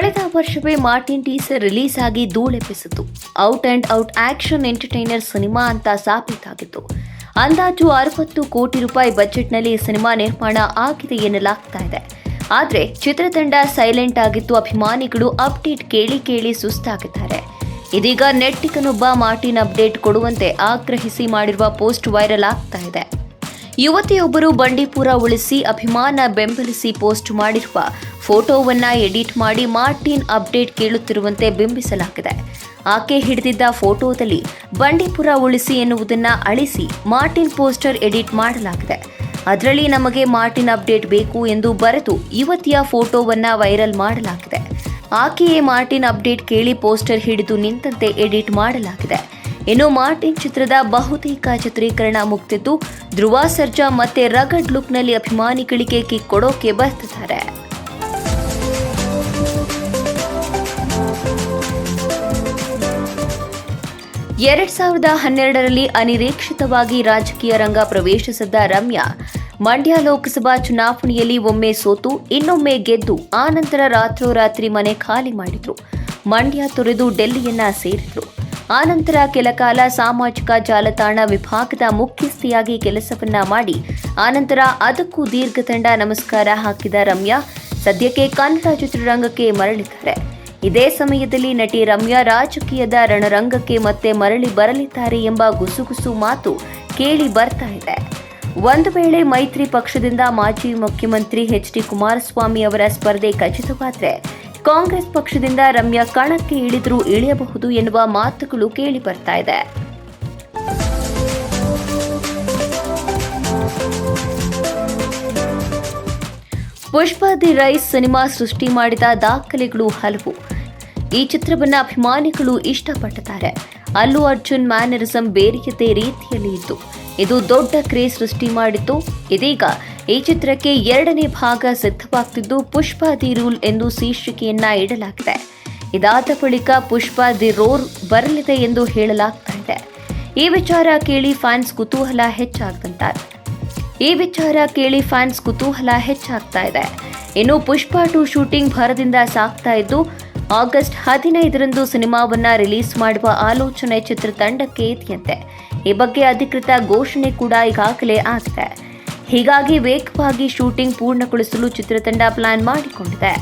ಕಳೆದ ವರ್ಷವೇ Martin teaser release ಆಗಿ ಧೂಳೆಪ್ಪಿಸಿತು out and out action entertainer cinema ಅಂತ ಸಾಬೀತಾಗಿತ್ತು. ಅಂದಾಜು ಅರವತ್ತು ಕೋಟಿ ರೂಪಾಯಿ ಬಜೆಟ್ನಲ್ಲಿ ಸಿನಿಮಾ ನಿರ್ಮಾಣ ಆಗಿದೆ ಎನ್ನಲಾಗ್ತಾ ಇದೆ. ಆದರೆ ಚಿತ್ರತಂಡ ಸೈಲೆಂಟ್ ಆಗಿದ್ದು ಅಭಿಮಾನಿಗಳು ಅಪ್ಡೇಟ್ ಕೇಳಿ ಕೇಳಿ ಸುಸ್ತಾಗಿದ್ದಾರೆ. ಇದೀಗ ನೆಟ್ಟಿಗನೊಬ್ಬ ಮಾರ್ಟಿನ್ ಅಪ್ಡೇಟ್ ಕೊಡುವಂತೆ ಆಗ್ರಹಿಸಿ ಮಾಡಿರುವ ಪೋಸ್ಟ್ ವೈರಲ್ ಆಗ್ತಾ ಇದೆ. ಯುವತಿಯೊಬ್ಬರು ಬಂಡೀಪುರ ಉಳಿಸಿ ಅಭಿಮಾನ ಬೆಂಬಲಿಸಿ ಪೋಸ್ಟ್ ಮಾಡಿರುವ ಫೋಟೋವನ್ನ ಎಡಿಟ್ ಮಾಡಿ ಮಾರ್ಟಿನ್ ಅಪ್ಡೇಟ್ ಕೇಳುತ್ತಿರುವಂತೆ ಬಿಂಬಿಸಲಾಗಿದೆ. ಆಕೆ ಹಿಡಿದಿದ್ದ ಫೋಟೋದಲ್ಲಿ ಬಂಡೀಪುರ ಉಳಿಸಿ ಎನ್ನುವುದನ್ನ ಅಳಿಸಿ ಮಾರ್ಟಿನ್ ಪೋಸ್ಟರ್ ಎಡಿಟ್ ಮಾಡಲಾಗಿದೆ. ಅದರಲ್ಲಿ ನಮಗೆ ಮಾರ್ಟಿನ್ ಅಪ್ಡೇಟ್ ಬೇಕು ಎಂದು ಬರೆದು ಯುವತಿಯ ಫೋಟೋವನ್ನ ವೈರಲ್ ಮಾಡಲಾಗಿದೆ. ಆಕೆಯೇ ಮಾರ್ಟಿನ್ ಅಪ್ಡೇಟ್ ಕೇಳಿ ಪೋಸ್ಟರ್ ಹಿಡಿದು ನಿಂತಂತೆ ಎಡಿಟ್ ಮಾಡಲಾಗಿದೆ. ಇನ್ನು ಮಾರ್ಟಿನ್ ಚಿತ್ರದ ಬಹುತೇಕ ಚಿತ್ರೀಕರಣ ಮುಗ್ದಿದ್ದು, ಧ್ರುವ ಸರ್ಜಾ ಮತ್ತೆ ರಗಡ್ ಲುಕ್ನಲ್ಲಿ ಅಭಿಮಾನಿಗಳಿಗೆ ಕಿಕ್ ಕೊಡೋಕೆ ಬರ್ತಿದ್ದಾರೆ ಎರಡ್ ಸಾವಿರದ ಹನ್ನೆರಡರಲ್ಲಿ ಅನಿರೀಕ್ಷಿತವಾಗಿ ರಾಜಕೀಯ ರಂಗ ಪ್ರವೇಶಿಸಿದ್ದ ರಮ್ಯಾ, ಮಂಡ್ಯ ಲೋಕಸಭಾ ಚುನಾವಣೆಯಲ್ಲಿ ಒಮ್ಮೆ ಸೋತು, ಇನ್ನೊಮ್ಮೆ ಗೆದ್ದು ಆನಂತರ ರಾತ್ರೋರಾತ್ರಿ ಮನೆ ಖಾಲಿ ಮಾಡಿದ್ರು. ಮಂಡ್ಯ ತೊರೆದು ಡೆಲ್ಲಿಯನ್ನ ಸೇರಿದ್ರು. ಆನಂತರ ಕೆಲ ಕಾಲ ಸಾಮಾಜಿಕ ಜಾಲತಾಣ ವಿಭಾಗದ ಮುಖ್ಯಸ್ಥಿಯಾಗಿ ಕೆಲಸವನ್ನ ಮಾಡಿ, ಆನಂತರ ಅದಕ್ಕೂ ದೀರ್ಘದಂಡ ನಮಸ್ಕಾರ ಹಾಕಿದ ರಮ್ಯಾ ಸದ್ಯಕ್ಕೆ ಕನ್ನಡ ಚಿತ್ರರಂಗಕ್ಕೆ ಮರಳಿದ್ದಾರೆ. ಇದೇ ಸಮಯದಲ್ಲಿ ನಟಿ ರಮ್ಯಾ ರಾಜಕೀಯದ ರಣರಂಗಕ್ಕೆ ಮತ್ತೆ ಮರಳಿ ಬರಲಿದ್ದಾರೆ ಎಂಬ ಗುಸುಗುಸು ಮಾತು ಕೇಳಿ ಬರ್ತಾ ಇದೆ. ಒಂದು ವೇಳೆ ಮೈತ್ರಿ ಪಕ್ಷದಿಂದ ಮಾಜಿ ಮುಖ್ಯಮಂತ್ರಿ ಎಚ್ ಡಿ ಕುಮಾರಸ್ವಾಮಿ ಅವರ ಸ್ಪರ್ಧೆ ಖಚಿತವಾದರೆ ಕಾಂಗ್ರೆಸ್ ಪಕ್ಷದಿಂದ ರಮ್ಯಾ ಕಣಕ್ಕೆ ಇಳಿದರೂ ಇಳಿಯಬಹುದು ಎನ್ನುವ ಮಾತುಗಳು ಕೇಳಿ ಬರ್ತಾ ಇದೆ. ಪುಷ್ಪ ದಿ ರೈಸ್ ಸಿನಿಮಾ ಸೃಷ್ಟಿ ಮಾಡಿದ ದಾಖಲೆಗಳು ಹಲವು. ಈ ಚಿತ್ರವನ್ನು ಅಭಿಮಾನಿಗಳು ಇಷ್ಟಪಟ್ಟಿದ್ದಾರೆ ಅಲ್ಲು ಅರ್ಜುನ್ ಮ್ಯಾನರಿಸಂ ಬೇರೆಯದೇ ರೀತಿಯಲ್ಲಿ ಇತ್ತು ಇದು ದೊಡ್ಡ ಕ್ರೇಜ್ ಸೃಷ್ಟಿ ಮಾಡಿತ್ತು. ಇದೀಗ ಈ ಚಿತ್ರಕ್ಕೆ ಎರಡನೇ ಭಾಗ ಸಿದ್ಧವಾಗ್ತಿದ್ದು ಪುಷ್ಪ ದಿ ರೂಲ್ ಎಂದು ಶೀರ್ಷಿಕೆಯನ್ನ ಇಡಲಾಗಿದೆ. ಇದಾದ ಬಳಿಕ ಪುಷ್ಪ ದಿ ರೋರ್ ಬರಲಿದೆ ಎಂದು ಹೇಳಲಾಗ್ತಾ ಇದೆ ಈ ವಿಚಾರ ಕೇಳಿ ಫ್ಯಾನ್ಸ್ ಕುತೂಹಲ ಹೆಚ್ಚಾಗ್ತಂತಾರೆ ಈ ವಿಚಾರ ಕೇಳಿ ಫ್ಯಾನ್ಸ್ ಕುತೂಹಲ ಹೆಚ್ಚಾಗ್ತಾ ಇದೆ. ಇನ್ನು ಪುಷ್ಪ ಟು ಶೂಟಿಂಗ್ ಭರದಿಂದ ಸಾಗ್ತಾ ಇದ್ದು ಆಗಸ್ಟ್ ಹದಿನೈದರಂದು ಸಿನಿಮಾವನ್ನ ರಿಲೀಸ್ ಮಾಡುವ ಆಲೋಚನೆ ಚಿತ್ರತಂಡಕ್ಕೆ ಇದೆಯಂತೆ ಈ ಬಗ್ಗೆ ಅಧಿಕೃತ ಘೋಷಣೆ ಕೂಡ ಈಗಾಗಲೇ ಆಗಿದೆ. ಹೀಗಾಗಿ ವೇಗವಾಗಿ ಶೂಟಿಂಗ್ ಪೂರ್ಣಗೊಳಿಸಲು ಚಿತ್ರತಂಡ ಪ್ಲಾನ್ ಮಾಡಿಕೊಂಡಿದೆ.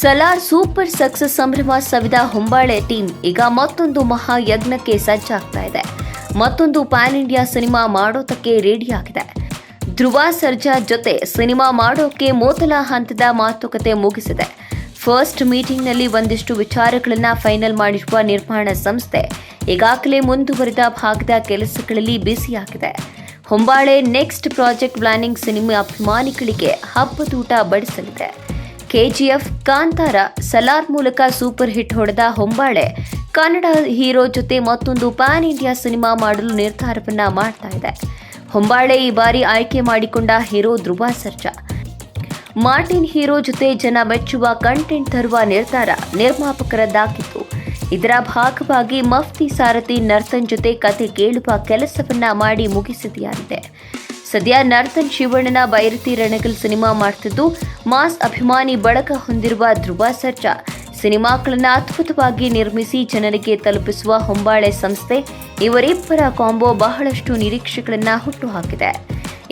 ಸಲಾರ್ ಸೂಪರ್ ಸಕ್ಸಸ್ ಸಂಭ್ರಮ ಸವಿದ ಹೊಂಬಾಳೆ ಟೀಮ್ ಈಗ ಮತ್ತೊಂದು ಮಹಾಯಜ್ಞಕ್ಕೆ ಸಜ್ಜಾಗ್ತಾ ಇದೆ. ಮತ್ತೊಂದು ಪ್ಯಾನ್ ಇಂಡಿಯಾ ಸಿನಿಮಾ ಮಾಡೋದಕ್ಕೆ ರೆಡಿಯಾಗಿದೆ. ಧ್ರುವ ಸರ್ಜಾ ಜೊತೆ ಸಿನಿಮಾ ಮಾಡೋಕೆ ಮೊದಲ ಹಂತದ ಮಾತುಕತೆ ಮುಗಿಸಿದೆ. ಫಸ್ಟ್ ಮೀಟಿಂಗ್ನಲ್ಲಿ ಒಂದಿಷ್ಟು ವಿಚಾರಗಳನ್ನು ಫೈನಲ್ ಮಾಡಿರುವ ನಿರ್ಮಾಣ ಸಂಸ್ಥೆ ಈಗಾಗಲೇ ಮುಂದುವರಿದ ಭಾಗದ ಕೆಲಸಗಳಲ್ಲಿ ಬ್ಯುಸಿಯಾಗಿದೆ. Hombale next project planning cinema ಅಭಿಮಾನಿಗಳಿಗೆ ಹಬ್ಬದೂಟ ಬಡಿಸಲಿದೆ. ಕೆಜಿಎಫ್ ಕಾಂತಾರ ಸಲಾರ್ ಮೂಲಕ ಸೂಪರ್ ಹಿಟ್ ಹೊಡೆದ ಹೊಂಬಾಳೆ ಕನ್ನಡ ಹೀರೋ ಜೊತೆ ಮತ್ತೊಂದು ಪ್ಯಾನ್ ಇಂಡಿಯಾ ಸಿನಿಮಾ ಮಾಡಲು ನಿರ್ಧಾರವನ್ನ ಮಾಡ್ತಾ ಇದೆ. ಹೊಂಬಾಳೆ ಈ ಬಾರಿ ಆಯ್ಕೆ ಮಾಡಿಕೊಂಡ hero Dhruva Sarja. Martin hero ಜೊತೆ ಜನ ಮೆಚ್ಚುವ ಕಂಟೆಂಟ್ ತರುವ ನಿರ್ಧಾರ ನಿರ್ಮಾಪಕರದ್ದಾಗಿತ್ತು ಇದರ ಭಾಗವಾಗಿ ಮಫ್ತಿ ಸಾರಥಿ ನರ್ತನ್ ಜೊತೆ ಕತೆ ಕೇಳುವ ಕೆಲಸವನ್ನ ಮಾಡಿ ಮುಗಿಸಿದೆಯಾಗಿದೆ. ಸದ್ಯ ನರ್ತನ್ ಶಿವಣ್ಣನ ಬೈರತಿ ರಣಗಲ್ ಸಿನಿಮಾ ಮಾಡ್ತಿದ್ದು, ಮಾಸ್ ಅಭಿಮಾನಿ ಬಳಕ ಹೊಂದಿರುವ ಧ್ರುವ ಸರ್ಜಾ. ಸಿನಿಮಾಗಳನ್ನ ಅದ್ಭುತವಾಗಿ ನಿರ್ಮಿಸಿ ಜನರಿಗೆ ತಲುಪಿಸುವ ಹೊಂಬಾಳೆ ಸಂಸ್ಥೆ ಇವರಿಬ್ಬರ ಕಾಂಬೋ ಬಹಳಷ್ಟು ನಿರೀಕ್ಷೆಗಳನ್ನು ಹುಟ್ಟುಹಾಕಿದೆ.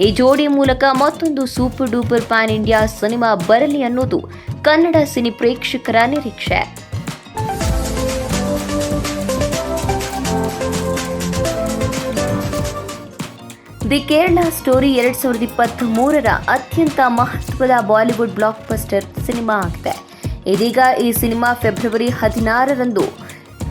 ಈ ಜೋಡಿ ಮೂಲಕ ಮತ್ತೊಂದು super duper pan India cinema ಬರಲಿ ಅನ್ನೋದು ಕನ್ನಡ ಸಿನಿ ಪ್ರೇಕ್ಷಕರ ನಿರೀಕ್ಷೆ. ದಿ ಕೇರಳ ಸ್ಟೋರಿ ಎರಡ್ ಸಾವಿರದ ಇಪ್ಪತ್ತ್ ಮೂರರ ಅತ್ಯಂತ ಮಹತ್ವದ ಬಾಲಿವುಡ್ ಬ್ಲಾಕ್ ಬಸ್ಟರ್ ಸಿನಿಮಾ ಆಗಿದೆ. ಇದೀಗ ಈ ಸಿನಿಮಾ ಫೆಬ್ರವರಿ ಹದಿನಾರರಂದು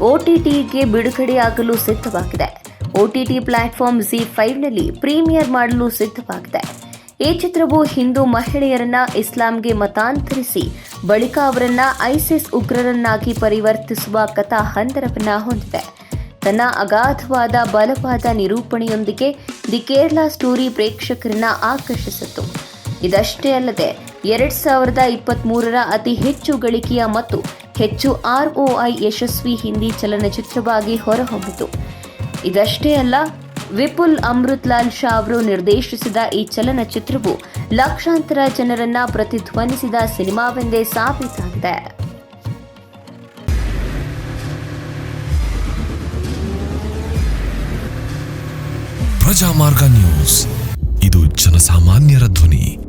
ಒಟಿಟಿಗೆ ಬಿಡುಗಡೆಯಾಗಲು ಸಿದ್ಧವಾಗಿದೆ. ಒಟಿಟಿ ಪ್ಲಾಟ್ಫಾರ್ಮ್ ಜಿ ಫೈವ್ನಲ್ಲಿ ಪ್ರೀಮಿಯರ್ ಮಾಡಲು ಸಿದ್ಧವಾಗಿದೆ. ಈ ಚಿತ್ರವು ಹಿಂದೂ ಮಹಿಳೆಯರನ್ನ ಇಸ್ಲಾಂಗೆ ಮತಾಂತರಿಸಿ, ಬಳಿಕ ಅವರನ್ನ ಐಸಿಸ್ ಉಗ್ರರನ್ನಾಗಿ ಪರಿವರ್ತಿಸುವ ಕಥಾ ಹಂದರವನ್ನ ಹೊಂದಿದೆ. ತನ್ನ ಅಗಾಧವಾದ ಬಲವಾದ ನಿರೂಪಣೆಯೊಂದಿಗೆ ದಿ ಕೇರಳ ಸ್ಟೋರಿ ಪ್ರೇಕ್ಷಕರನ್ನ ಆಕರ್ಷಿಸಿತು. ಇದಷ್ಟೇ ಅಲ್ಲದೆ ಎರಡ್ ಸಾವಿರದ ಇಪ್ಪತ್ತ್ ಮೂರರ ಅತಿ ಹೆಚ್ಚು ಗಳಿಕೆಯ ಮತ್ತು ಹೆಚ್ಚು ಆರ್ಒಐ ಯಶಸ್ವಿ ಹಿಂದಿ ಚಲನಚಿತ್ರವಾಗಿ ಹೊರಹೊಮ್ಮಿತು. ಇದಷ್ಟೇ ಅಲ್ಲ, ವಿಪುಲ್ ಅಮೃತ್ಲಾಲ್ ಶಾ ಅವರು ನಿರ್ದೇಶಿಸಿದ ಈ ಚಲನಚಿತ್ರವು ಲಕ್ಷಾಂತರ ಜನರನ್ನ ಪ್ರತಿಧ್ವನಿಸಿದ ಸಿನಿಮಾವೆಂದೇ ಸಾಬೀತಾಗಿದೆ. ಪ್ರಜಾಮಾರ್ಗ ನ್ಯೂಸ್. ಇದು ಜನಸಾಮಾನ್ಯರ ಧ್ವನಿ.